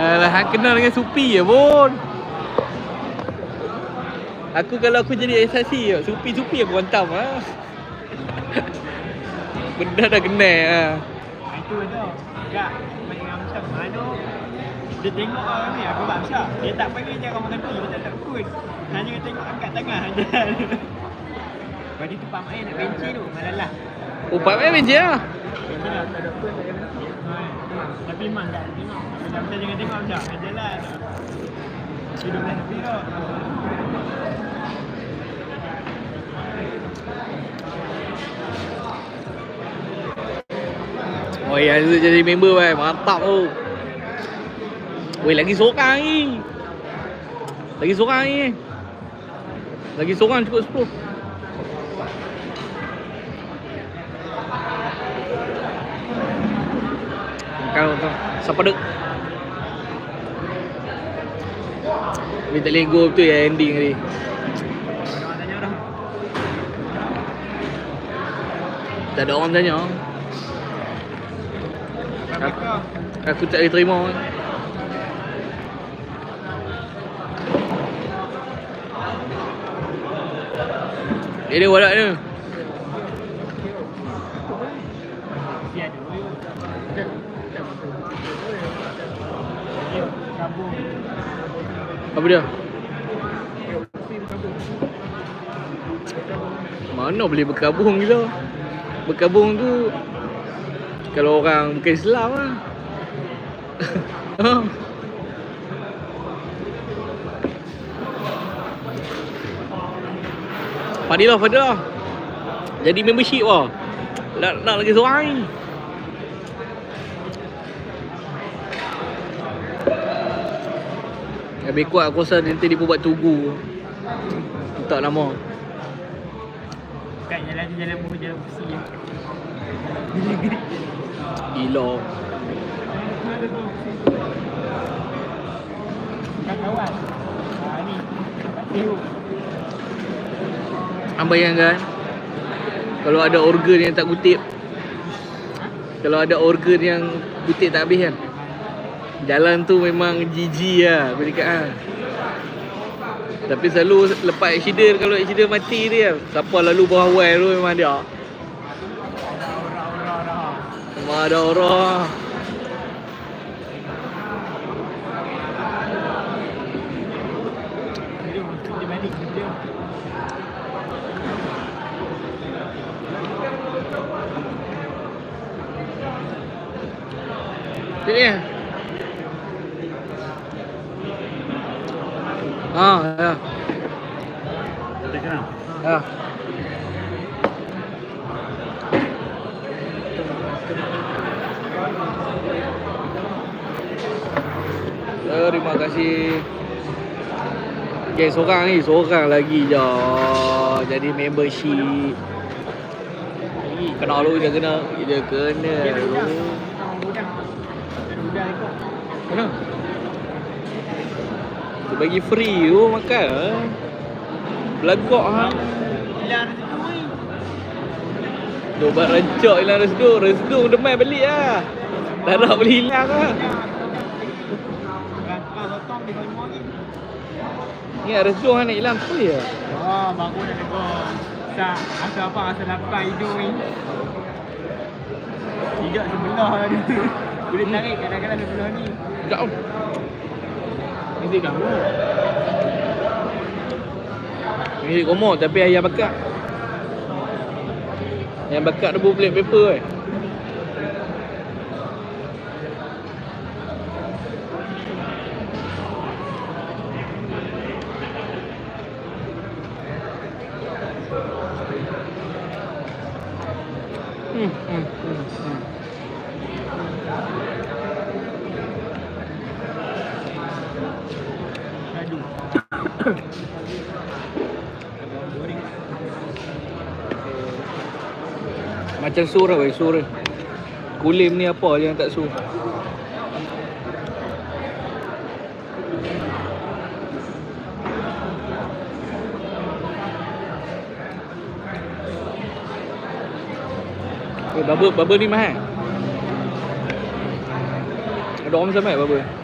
Alah, hang kenal dengan Supi je pun. Aku kalau aku jadi SRC, Supi-Supi aku hantam ah. Benda dah kena ah. Itu tu. Enggak Main dengan Amsyar. Mana Dia tengok orang ni Aku Amsyar. Dia tak panggil je orang mengerti Dia tak tak pun Hanya tengok angkat tangan je Lepas tu Pak Mai nak benci tu. Malalah Pak Mek benci lah. Tapi memang tak tengok Macam jangan tengok Kan jalan Hidup dah tepi tu Oh, ya, jadi member bai. Mantap tu. Weh, lagi seorang ni. Lagi seorang ni. Lagi seorang cukup 10. Kalau tu siapa dek? Minta Lego tu ya ending tadi. Tak ada orang tanya. Apa kau Aku tak boleh terima. Dia warak. Dia ada Dia Gabung Apa dia? Mana boleh berkabung gila? Berkabung tu kalau orang bukan Islam lah. Fadilah, Fadilah. Jadi membership lah. Nak, nak lagi seorang ni. Lebih kuat aku rasa nanti dia pun buat tugu. Tak lama. Kat jalan jalan pun jalan kursi je Gila. Kan kawan ni Tengok Hang bayangkan Kalau ada organ yang tak kutip Kalau ada organ yang kutip tak habis kan Jalan tu memang GG lah Aku cakap lah. Tapi selalu lepas accident Kalau accident mati dia Siapa lalu bawah awal tu memang dia. Memang ada orang. Masuk Ha, ya. Ya. Terima kasih. Okay, seorang ni, seorang lagi je. Jadi membership. Kena lu dia kena. Dia kena lu. ikut Kena. Dia bagi free tu makan. ah. Belagak ha. Hilang tu ni Dia ubat rancak hilang resdung. Resdung demai balik lah. Tak nak boleh hilang lah. Dia ni Ni resdung nak hilang apa ya? Oh, baru dah tegur Sa, rasa apa? Rasa lapar hidung ni Tidak sebelah dia Boleh tarik kadang-kadang sebelah ni Tak. Ini kamu Ni komor tapi ayam bakar. Ayam bakar tu plate paper kan. Macam sur lah weh, sur. Kulim ni apa je yang tak sur. Eh, bubble, bubble ni mahal. Ada orang tak bubble?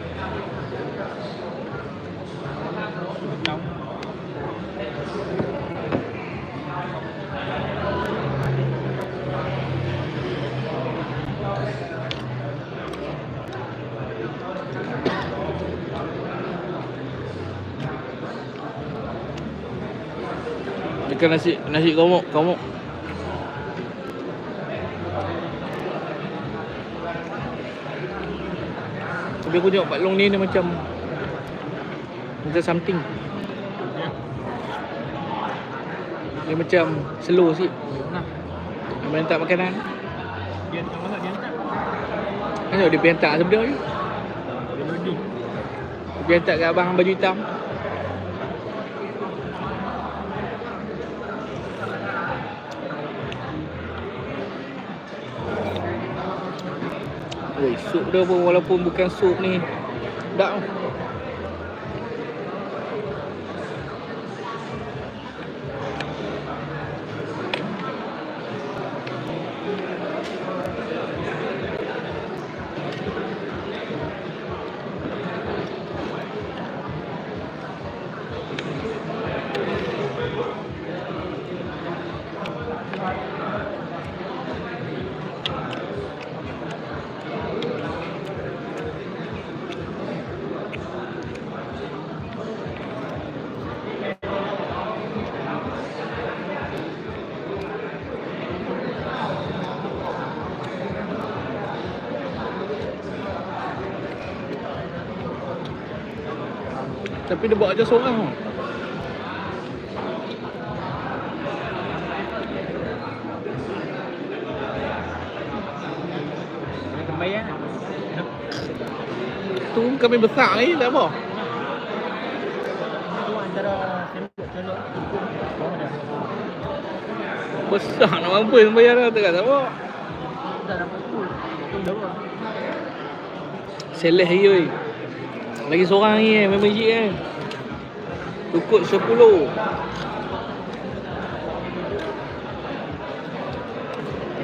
Dekat nasi nasi komok, komok. Tapi aku tengok Pak Long ni dia macam macam something. Dia macam slow sikit. Nah, Dia main tak makanan. dia tak masuk dia Tengok dia pergi hantar sebenarnya. Dia loading. Dia pergi hantar kat abang baju hitam. Woi, sup dia pun walaupun bukan sup ni. Tak. Tapi dia buat aja seorang tau. Tu kami besar ni tak apa. Tu antara. Besar nak mampu yang bayar dah tak apa. Dah dapat full. Tu dah apa? Seleh lagi oi. Lagi seorang lagi eh, member Jik kan. Cukup 10.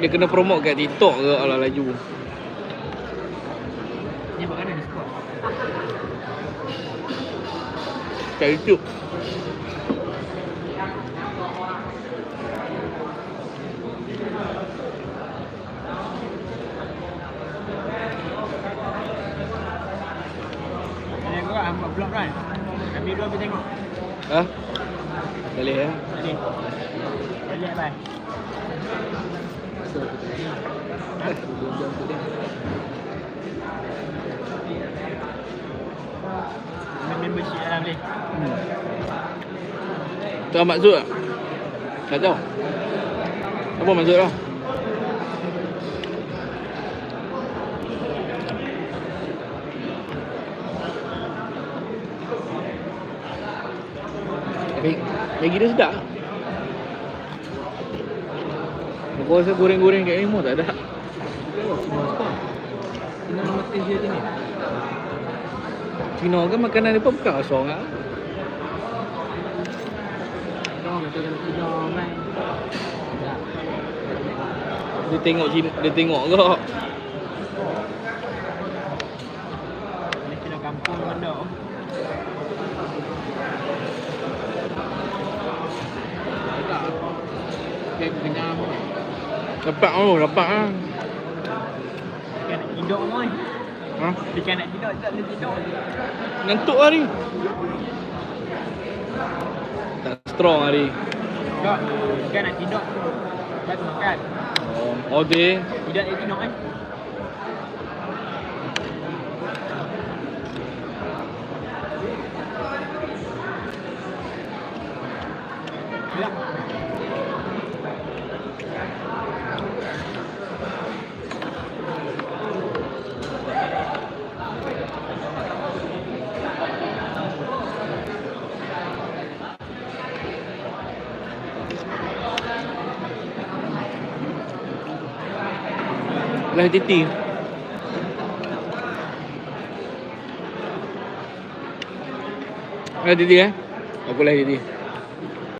Dia kena promote kat TikTok ke ala laju. Ni buat mana ni squad? Kat YouTube. Ni aku kan buat vlog kan. Kami dua pergi tengok. Ha? Boleh ya. Tadi. Lihat bye. Main membership dalam ni. Hmm. Tu Ahmad Zul tak? Tak tahu. Apa maksud lah? Mag- Maggi dia sedap? Aku rasa goreng-goreng kat ni semua tak ada Ini nama taste dia ni. Cina kan makanan dia pun bukan asal. Ya. Dia tengok Cina, dia tengok ke Ni kena kampung benda. Tak. Kayak kenyang. Dapat tu, dapat lah Dia nak tidur pun. ha? Dia nak tidur, tak boleh tidur. Ngantuk hari Tak strong hari Tak, dia nak tidur. Tak makan. Oh, okay Tidak dia tidur kan. Ya. Lah titi Lah titi eh? Aku lah titi